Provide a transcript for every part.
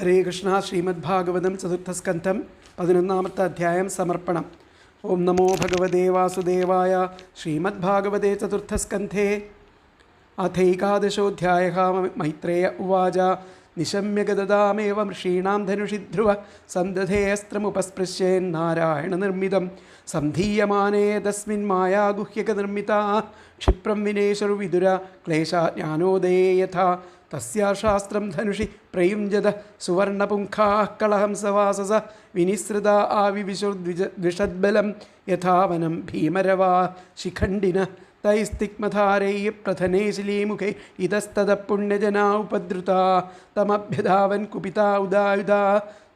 ഹരേ കൃഷ്ണ ശ്രീമദ് ഭാഗവതം ചതുർത്ഥസ്കന്ധം പതിനൊന്നാമത്തെ അധ്യായം സമർപ്പണം. ഓം നമോ ഭഗവതേ വാസുദേവായ ശ്രീമദ് ഭാഗവതേ ചതുർത്ഥസ്കന്ധേ. അഥൈകാദശോധ്യായ മൈത്രേയ ഉവാച. നിശമ്യഗതദാമേവ ഋഷീണാം ധനുഷിധ്രുവ സന്ധധേയസ്ത്രമുപസ്പൃശ്യേന്നാരായണ നിർമ്മിതം സന്ധീയമാനേ തസ്മിൻ മായാഗുഹ്യക നിർമ്മിത ക്ഷിപ്രം വിനേശുർവിദുര ക്ലേശാജ്ഞാനോദയേ യഥാ. തസ്യാശാസ്ത്രം ധനുഷി പ്രയുഞ്ജത സുവർണപുങ്കാ കളഹംസവാസസ വിനിസൃത ആവിവിശു ദ്വിജ ദ്വിഷദ്ബലം യഥാവനം ഭീമരവാ ശിഖണ്ഡിന തൈസ്തിഗ്മധാരൈ പ്രഥനേശിലീമുഖേ ഇതസ്തത പുണ്യജനാ ഉപദ്രുത തമഭ്യധാവൻ കുപിത ഉദായുധ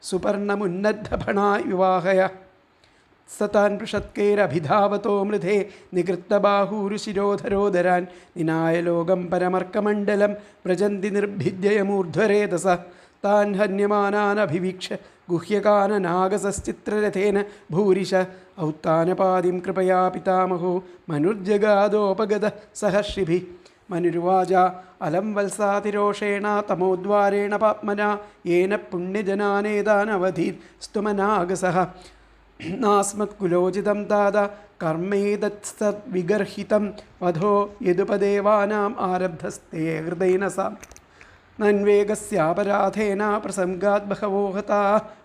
സുപർണമുന്നദ്ധഭണ വിവാഹയ സതാൻ പൃഷത്കൈരഭിധാവതോ മൃധേ നികൃത്തബാഹൂരുശിരോധരോധരാൻ നിനായ ലോകം പരമർക്കമണ്ഡലം വ്രജന്തി നിർഭിദ്യയമൂർധ്വരേതസ താൻ ഹന്യമാനാനഭിവീക്ഷ ഗുഹ്യകാനനാഗസശ്ചിത്രരഥേന ഭൂരിശ. ഔത്താനപാതിം കൃപയാ പിതാമഹോ മനുർജഗാദോപഗത സഹർഷിഭി. മനുരുവാച അലം വത്സാതിരോഷേണ തമോദ്വാരേണ പാത്മന യേന പുണ്യജനാനേതാനവധീർ സ്തുമനാഗസഹ. നാസ്മത് കുലോചിതം താത കർമ്മേതത്സദ്വിഗർഹിതം വധോ യതുപദേവാനാം ആരബ്ധസ്തേ ഹൃദയനസാം. നന്വേഗസ്യാപരാധേന പ്രസംഗാത് ബഹവോഹത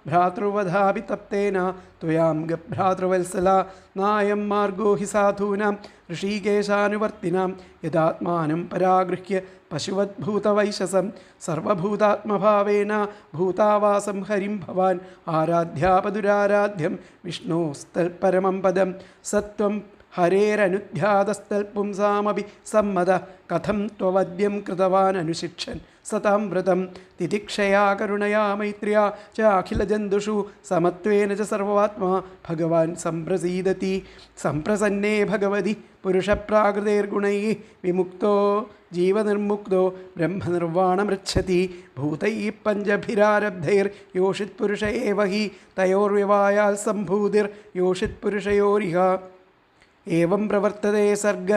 ഭ്രാതൃവധാപി തപ്തേന ത്വയാം ഗഭ്രാതൃവത്സല നായം മാർഗോ ഹി സാധൂനാം ഋഷികേശാനുവർത്തിനാം യഥാത്മാനം പരാഗൃഹ്യ പശുവദ്ഭൂതവൈശസം സർവഭൂതാത്മഭാവേന ഭൂതാവാസം ഹരിം ഭവാൻ ആരാധ്യാപതുരാരാധ്യം വിഷ്ണോസ്തൽപരമം പദം സത്വം ഹരേരനുധ്യാതസ്തൽപുംസാമപി സമ്മത കഥം ത്വവദ്യം കൃതവാൻ അനുശിക്ഷൻ സതാം വ്രതം തിതിക്ഷയാ കരുണയാ മൈത്രിയ ച അഖിലജന്തുഷു സമത്വേന ച സർവാത്മാ ഭഗവാൻ സംപ്രസീദതി സംപ്രസന്നേ ഭഗവതി പുരുഷപ്രാകൃതൈർഗുണൈ വിമുക്തോ ജീവനിർമുക്തോ ബ്രഹ്മനിർവാണമൃച്ഛതി ഭൂതൈ പഞ്ചഭിരാരബ്ധൈർ യോഷിത് പുരുഷ ഏവ ഹി തയോർവിവായാൽ സംഭൂതിർ യോഷിത് പുരുഷയോരിഹ ഏവം പ്രവർത്തതേ സർഗ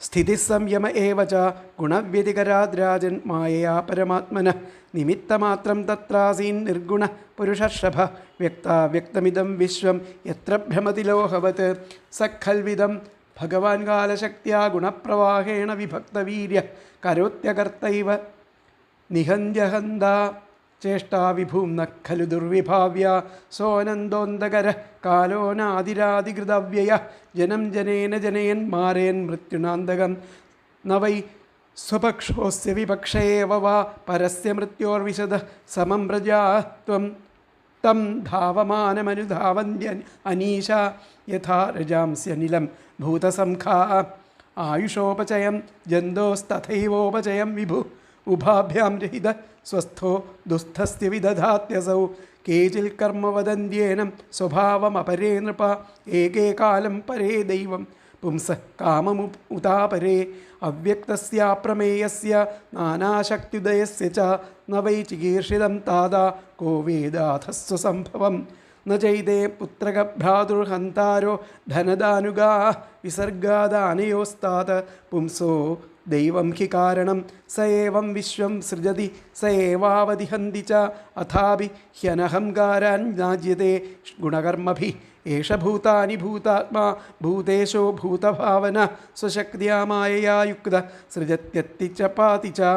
സ്ഥിതിസംയമ ഏവച ഗുണവ്യതികരാദ്രാജൻ മായയാ പരമാത്മന. നിമിത്തമാത്രം തത്രാസീൻ നിർഗുണ പുരുഷർഷഭ. വ്യക്താവ്യക്തമിതം വിശ്വം എത്ര ഭ്രമതി ലോഹവത് സഖൽവിധം ഭഗവാൻ കാലശക്തിയാ ഗുണപ്രവാഹേണ വിഭക്തവീര്യ. കരോത്യകർത്തൈവ നിഹന്യഹന്ത ചേഷ്ടാവിഭൂം ഖലു ദുർവിഭാവ്യ സോനന്ദോന്തകര കാലോനാതിരാതികൃതവ്യയ ജനം ജനേന ജനയൻ മാരേൻ മൃത്യുനാന്തകം. നവൈ സ്വപക്ഷോസ് വിപക്ഷേവ വാ പരസ്യ മൃത്യോർവിശദ സമം പ്രജാത്വം തം ധാവമാനമനുധാവന്യൻ അനീശ യഥാ രജാംസ്യനിലം ഭൂതസംഖാ. ആയുഷോപചയം ജന്തോസ്തഥൈവോപചയം വിഭു ഉഭാഭ്യാം രഹിത സ്വസ്ഥോ ദുഃസ്ഥസ്യ വിദധാത്യസൗ. കേചിൽ കർമ്മവദന്യേനം സ്വഭാവമപരേ നൃപ. ഏകേ കാലം പരേ ദൈവം. പുംസ കാമമുതാപരേ അവ്യക്തസ്യാപ്രമേയസ്യ നാനാശക്തിദയസ്യ ച. ന ചികീർഷിതം താത. കോ വേദാഥസ്വ സംഭവം. ന ചൈതേ പുത്രകഭ്രാതുർഹന്താരോ ധനദാനുഗാ. വിസർഗാദാനയോസ്താത്. പുംസോ ദൈവം ഹി കാരണം സ ഏവം വിശ്വം സൃജതി സ ഏവാവതിഹന്തി ച അഥാപി ഹ്യനഹംകാരാൻ ജ്ഞാജ്യത്തെ ഗുണകർമ്മഭി ഏഷ ഭൂതാനി ഭൂതാത്മാ ഭൂതേശോ ഭൂതഭാവന സ്വശക്തിയാമായയായുക്ത സൃജത്യത്തി ച പാതി ച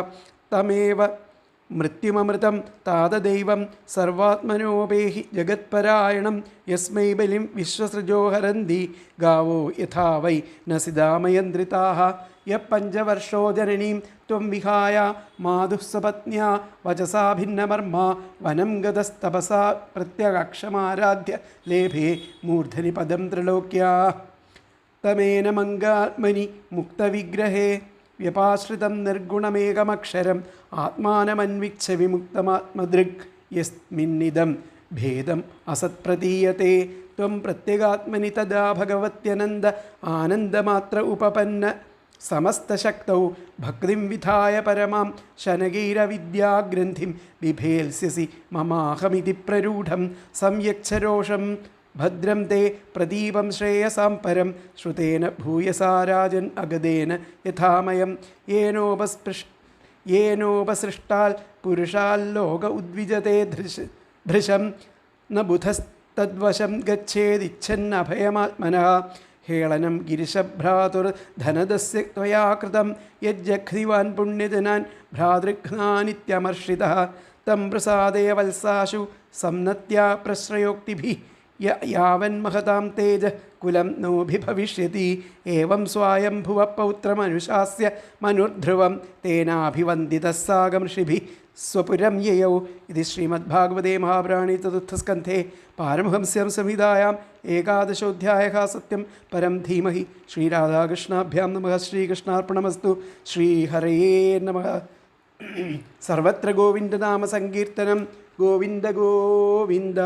തമേവ മൃത്യുമൃതം താതദൈവം സർവാത്മനോപേഹി ജഗത്പരായണം യസ്മൈ ബലിം വിശ്വസൃജോഹരന്തി ഗാവോ യഥാ വൈ നസിതാമയന്ത്രിതാ യ പഞ്ചവർഷോജനനീം ത്വം വിഹായ മാതുസ്സപത്ന്യ വചസാ ഭിന്നമർമ്മ വനം ഗതസ്തപസാ പ്രത്യകക്ഷമാരാധ്യ ലേഭേ മൂർധനി പദം ത്രിലോക്യ. തമേന മംഗാത്മനി മുക്തവിഗ്രഹേ വ്യപാശ്രിതം നിർഗുണമേകമക്ഷരം ആത്മാനമന്വിക്ഷ വിമുക്തമാത്മദൃക് യസ്മിന്നിതം ഭേദം അസത്പ്രതീയത്തെ ത്വം പ്രത്യേകാത്മനി തദാ ഭഗവത്യനന്ദ ആനന്ദമാത്ര ഉപപന്ന സമസ്തശക്തൗ ഭക്തിം വിധായ പരമാം ശനകീരവിദ്യാഗ്രന്ഥിം ബിഭേൽസ്യസി മമാഹമിതി പ്രരൂഢം സംയക്ഷരോഷം. ഭദ്രം തേ പ്രദീപം ശ്രേയസാം പരം ശ്രുതേന ഭൂയസാരാജൻ അഗതേന യഥാമയം. ഏനോപസ്പൃഷ് ഏനോപസൃഷ്ടാൽ പുരുഷാൽ ലോക ഉദ്വിജതേ ധൃശ് ഭൃശം ന ബുധസ്തദ്വശം ഗച്ഛേദിച്ഛന്നഭയമാത്മന ഹേളനം ഗിരിശഭ്രാതുർ ധനദസ്യ ത്വയാ കൃതം പുണ്യജനാൻ ഭ്രാതൃഘ്നാനിത്യമർഷിത. തം പ്രസാദേ വത്സാശു സംനത്യാ പ്രശ്രയോക്തിഭി. യാവൻ മഹതാം തേജ കുലം നോഭിഭവിഷ്യതി ഏവം സ്വായംഭുവ പൗത്രമനുശാസ്യ മനുർധ്രുവം തേനാഭിവന്ദിതസ്സാകം ഋഷിഭി. സ്വപുരം യയൗ. ഇത് ശ്രീമദ്ഭാഗവതേ മഹാപ്രാണി ചതുർത്ഥസ്കന്ധേ. പാരമഹംസ്യം സംഹിതായാം ഏകാദശോധ്യായ സത്യം. പരം ധീമഹി. ശ്രീരാധാകൃഷ്ണാഭ്യാം നമ. ശ്രീകൃഷ്ണാർപ്പണമസ്തു. ശ്രീഹരയേ നമ. സർവത്ര ഗോവിന്ദനാമസങ്കീർത്തനം ഗോവിന്ദ ഗോവിന്ദ.